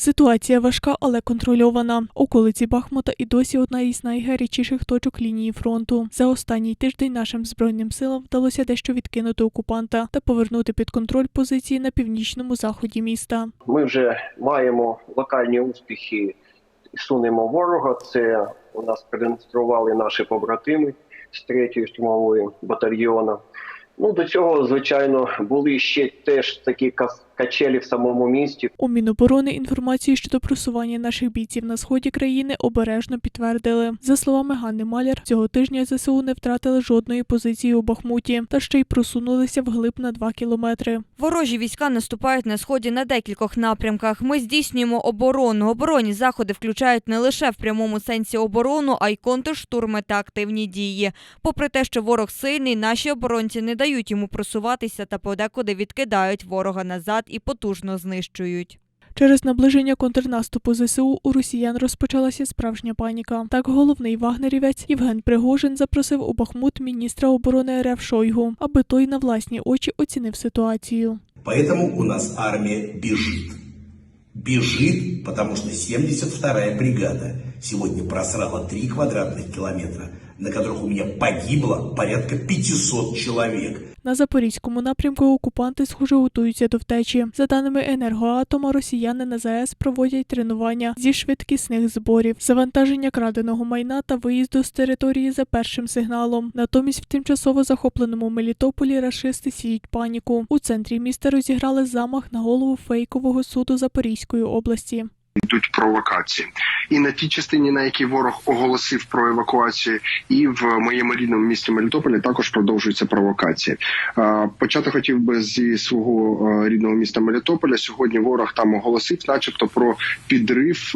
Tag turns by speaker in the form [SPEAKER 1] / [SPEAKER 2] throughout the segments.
[SPEAKER 1] Ситуація важка, але контрольована. Околиці Бахмута і досі одна із найгарячіших точок лінії фронту. За останній тиждень нашим збройним силам вдалося дещо відкинути окупанта та повернути під контроль позиції на північному заході міста.
[SPEAKER 2] Ми вже маємо локальні успіхи сунемо ворога. Це у нас продемонстрували наші побратими з 3-ї штурмової батальйону. Ну до цього, звичайно, були ще теж такі кас- качелі в самому місті.
[SPEAKER 1] У Міноборони інформацію щодо просування наших бійців на сході країни обережно підтвердили. За словами Ганни Маляр, цього тижня ЗСУ не втратили жодної позиції у Бахмуті та ще й просунулися вглиб на 2 кілометри.
[SPEAKER 3] Ворожі війська наступають на сході на декількох напрямках. Ми здійснюємо оборону. Оборонні заходи включають не лише в прямому сенсі оборону, а й контрштурми та активні дії. Попри те, що ворог сильний, наші оборонці не дають йому просуватися та подекуди відкидають ворога назад і потужно знищують.
[SPEAKER 1] Через наближення контрнаступу ЗСУ у росіян розпочалася справжня паніка. Так головний вагнерівець Євген Пригожин запросив у Бахмут міністра оборони РФ Шойгу, аби той на власні очі оцінив ситуацію.
[SPEAKER 4] Поэтому у нас армия бежит. Бежит, потому что 72-я бригада сегодня просрала 3 квадратных километра, на которых у меня погибло порядка 500 человек.
[SPEAKER 1] На запорізькому напрямку окупанти схоже готуються до втечі. За даними енергоатома, росіяни на ЗАЕС проводять тренування зі швидкісних зборів, завантаження краденого майна та виїзду з території за першим сигналом. Натомість в тимчасово захопленому Мелітополі рашисти сіють паніку. У центрі міста розіграли замах на голову фейкового суду Запорізької області.
[SPEAKER 5] Йдуть провокації, і на тій частині, на якій ворог оголосив про евакуацію, і в моєму рідному місті Мелітополі також продовжуються провокації. Почати хотів би зі свого рідного міста Мелітополя. Сьогодні ворог там оголосив, начебто, про підрив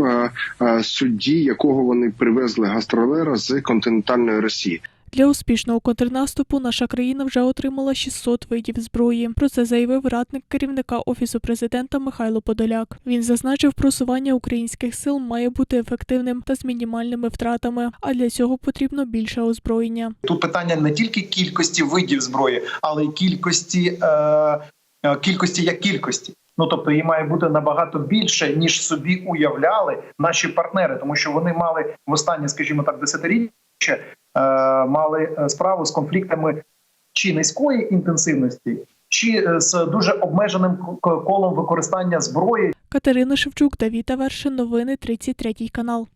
[SPEAKER 5] судді, якого вони привезли гастролера з континентальної Росії.
[SPEAKER 1] Для успішного контрнаступу наша країна вже отримала 600 видів зброї. Про це заявив радник керівника офісу президента Михайло Подоляк. Він зазначив, просування українських сил має бути ефективним та з мінімальними втратами. А для цього потрібно більше озброєння.
[SPEAKER 6] Тут питання не тільки кількості видів зброї, але й кількості, е, е, кількості як кількості. Ну тобто її має бути набагато більше, ніж собі уявляли наші партнери, тому що вони мали в останні, скажімо так, десятиріччя мали е, справу з конфліктами чи низької інтенсивності, чи е, з дуже обмеженим колом використання зброї,
[SPEAKER 1] Катерина Шевчук, Давіта Вершин, новини. 33 канал.